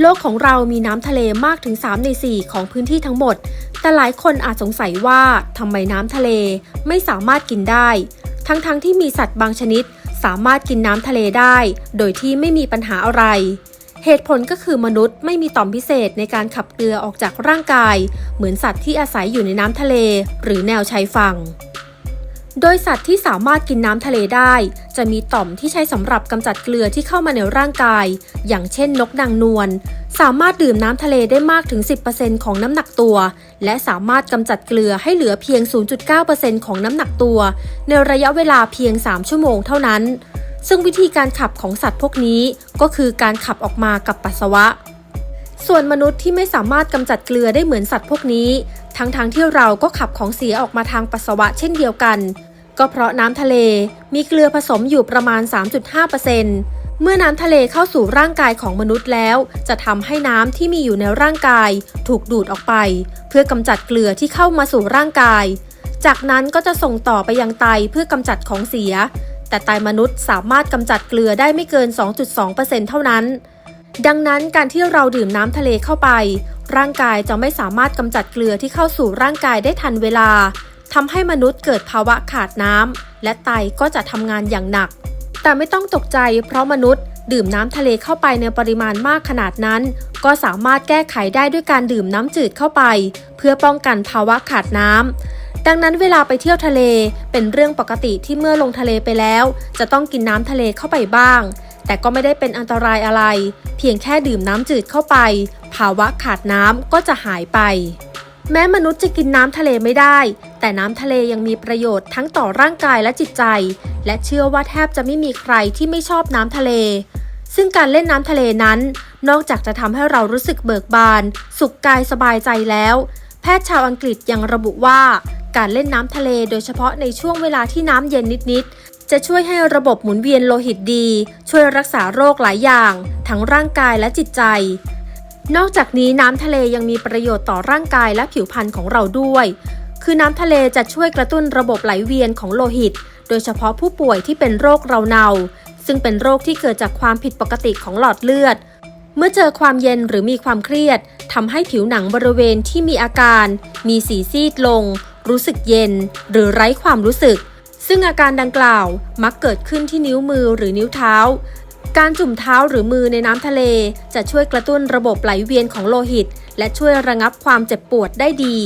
โลกของเรามีน้ำทะเลมากถึง 3 ใน 4 ของพื้นที่ทั้งหมด แต่หลายคนอาจสงสัยว่าทำไมน้ำทะเลไม่สามารถกินได้ ทั้งๆทที่มีสัตว์บางชนิด สามารถกินน้ำทะเลได้ โดยที่ไม่มีปัญหาอะไร เหตุผลก็คือมนุษย์ไม่มีต่อมพิเศษในการขับเกลือออกจากร่างกาย เหมือนสัตว์ที่อาศัยอยู่ในน้ำทะเล หรือแนวชายฝั่ง โดยสัตว์ที่สามารถกินน้ำทะเลได้ จะมีต่อมที่ใช้สำหรับกำจัดเกลือที่เข้ามาในร่างกาย อย่างเช่นนกนางนวลสามารถดื่มน้ำทะเลได้มากถึง 10%ของน้ำหนักตัว และสามารถกำจัดเกลือให้เหลือเพียง 0.9%ของน้ำหนักตัว ในระยะเวลาเพียง 3 ชั่วโมงเท่านั้น ซึ่งวิธีการขับของสัตว์พวกนี้ก็คือการขับออกมากับปัสสาวะ ส่วนมนุษย์ที่ไม่สามารถกำจัดเกลือได้เหมือนสัตว์พวกนี้ ทั้งๆทที่เราก็ขับของเสียออกมาทางปัสสาวะเช่นเดียวกัน ก็เพราะน้ำทะเลมีเกลือผสมอยู่ประมาณ 3.5%เมื่อน้ำทะเลเข้าสู่ร่างกายของมนุษย์แล้ว จะทำให้น้ำที่มีอยู่ในร่างกาย ถูกดูดออกไป เพื่อกำจัดเกลือที่เข้ามาสู่ร่างกาย จากนั้นก็จะส่งต่อไปยังไตเพื่อกำจัดของเสีย แต่ไตมนุษย์สามารถกำจัดเกลือได้ไม่เกิน 2.2%เท่านั้น ดังนั้นการที่เราดื่มน้ำทะเลเข้าไป ร่างกายจะไม่สามารถกำจัดเกลือที่เข้าสู่ร่างกายได้ทันเวลา ทำให้มนุษย์เกิดภาวะขาดน้ำและไตก็จะทำงานอย่างหนัก แต่ไม่ต้องตกใจเพราะมนุษย์ ดื่มน้ำทะเลเข้าไปในปริมาณมากขนาดนั้น ก็สามารถแก้ไขได้ด้วยการดื่มน้ำจืดเข้าไป เพื่อป้องกันภาวะขาดน้ำดังนั้นเวลาไปเที่ยวทะเลเป็นเรื่องปกติที่เมื่อลงทะเลไปแล้ว จะต้องกินน้ำทะเลเข้าไปบ้าง แต่ก็ไม่ได้เป็นอันตรายอะไร เพียงแค่ดื่มน้ำจืดเข้าไป ภาวะขาดน้ำก็จะหายไป แม้มนุษย์จะกินน้ำทะเลไม่ได้ แต่น้ำทะเลยังมีประโยชน์ทั้งต่อร่างกายและจิตใจ และเชื่อว่าแทบจะไม่มีใครที่ไม่ชอบน้ำทะเล ซึ่งการเล่นน้ำทะเลนั้น นอกจากจะทำให้เรารู้สึกเบิกบาน สุขกายสบายใจแล้ว แพทย์ชาวอังกฤษยังระบุว่า การเล่นน้ำทะเลโดยเฉพาะในช่วงเวลาที่น้ำเย็นนิดๆจะช่วยให้ระบบหมุนเวียนโลหิตดี ช่วยรักษาโรคหลายอย่าง ทั้งร่างกายและจิตใจ นอกจากนี้น้ำทะเลยังมีประโยชน์ต่อร่างกายและผิวพรรณของเราด้วย คือน้ำทะเลจะช่วยกระตุ้นระบบไหลเวียนของโลหิต โดยเฉพาะผู้ป่วยที่เป็นโรคเราเนา ซึ่งเป็นโรคที่เกิดจากความผิดปกติของหลอดเลือด เมื่อเจอความเย็นหรือมีความเครียดทำให้ผิวหนังบริเวณที่มีอาการ มีสีซีดลง รู้สึกเย็น หรือไร้ความรู้สึกซึ่งอาการดังกล่าวมักเกิดขึ้นที่นิ้วมือหรือนิ้วเท้า การจุ่มเท้าหรือมือในน้ำทะเล จะช่วยกระตุ้นระบบไหลเวียนของโลหิต และช่วยระงับความเจ็บปวดได้ดี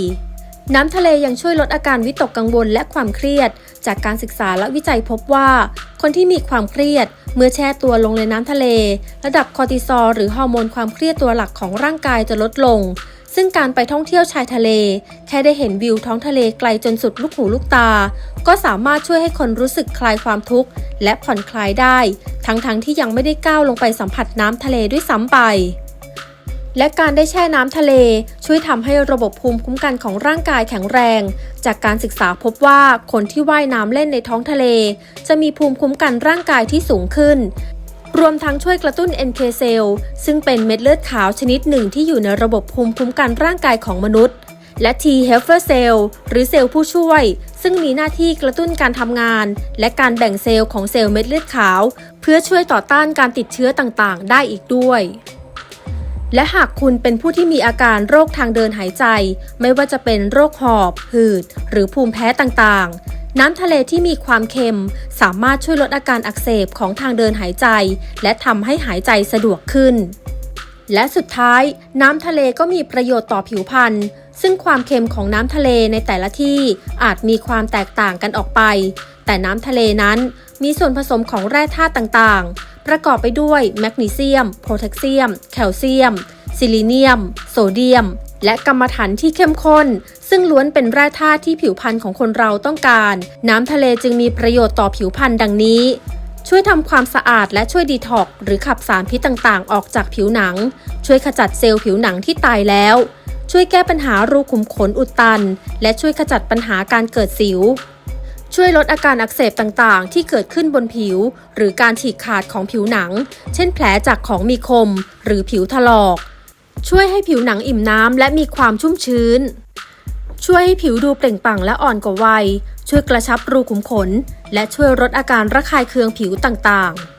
น้ำทะเลยังช่วยลดอาการวิตกกังวลและความเครียด จากการศึกษาและวิจัยพบว่า คนที่มีความเครียด เมื่อแช่ตัวลงในน้ำทะเล ระดับคอร์ติซอลหรือฮอร์โมนความเครียดตัวหลักของร่างกายจะลดลง ซึ่งการไปท่องเที่ยวชายทะเล แค่ได้เห็นวิวท้องทะเลไกลจนสุดลูกหูลูกตา ก็สามารถช่วยให้คนรู้สึกคลายความทุกข์ และผ่อนคลายได้ ทั้งๆทที่ยังไม่ได้ก้าวลงไปสัมผัสน้ำทะเลด้วยซ้ำไป และการได้แช่น้ำทะเล ช่วยทำให้ระบบภูมิคุ้มกันของร่างกายแข็งแรง จากการศึกษาพบว่าคนที่ว่ายน้ำเล่นในท้องทะเล จะมีภูมิคุ้มกันร่างกายที่สูงขึ้น รวมทั้งช่วยกระตุ้น NK เซลล์ซึ่งเป็นเม็ดเลือดขาวชนิดหนึ่งที่อยู่ในระบบภูมิคุ้มกันร่างกายของมนุษย์ และ T helper cell หรือเซลล์ผู้ช่วย ซึ่งมีหน้าที่กระตุ้นการทำงาน และการแบ่งเซลล์ของเซลล์เม็ดเลือดขาว เพื่อช่วยต่อต้านการติดเชื้อต่างๆ ได้อีกด้วยและหากคุณเป็นผู้ที่มีอาการโรคทางเดินหายใจ ไม่ว่าจะเป็นโรคหอบ หืด หรือภูมิแพ้ต่างๆ น้ำทะเลที่มีความเค็ม สามารถช่วยลดอาการอักเสบของทางเดินหายใจ และทำให้หายใจสะดวกขึ้น และสุดท้าย น้ำทะเลก็มีประโยชน์ต่อผิวพรรณซึ่งความเค็มของน้ำทะเลในแต่ละที่อาจมีความแตกต่างกันออกไป แต่น้ำทะเลนั้นมีส่วนผสมของแร่ธาตุต่างๆ ประกอบไปด้วยแมกนีเซียม โพแทสเซียม แคลเซียม ซิลิเนียม โซเดียม และกรรมฐานที่เข้มข้น ซึ่งล้วนเป็นแร่ธาตุที่ผิวพรรณของคนเราต้องการ น้ำทะเลจึงมีประโยชน์ต่อผิวพรรณดังนี้ ช่วยทำความสะอาดและช่วยดีท็อกหรือขับสารพิษต่างๆ ออกจากผิวหนัง ช่วยขจัดเซลล์ผิวหนังที่ตายแล้ว ช่วยแก้ปัญหารูขุมขนอุดตัน และช่วยขจัดปัญหาการเกิดสิวช่วยลดอาการอักเสบต่างๆ ที่เกิดขึ้นบนผิว หรือการฉีกขาดของผิวหนัง เช่นแผลจากของมีคม หรือผิวถลอก ช่วยให้ผิวหนังอิ่มน้ำและมีความชุ่มชื้น ช่วยให้ผิวดูเปล่งปลั่งและอ่อนกว่าวัย ช่วยกระชับรูขุมขน และช่วยลดอาการระคายเคืองผิวต่างๆ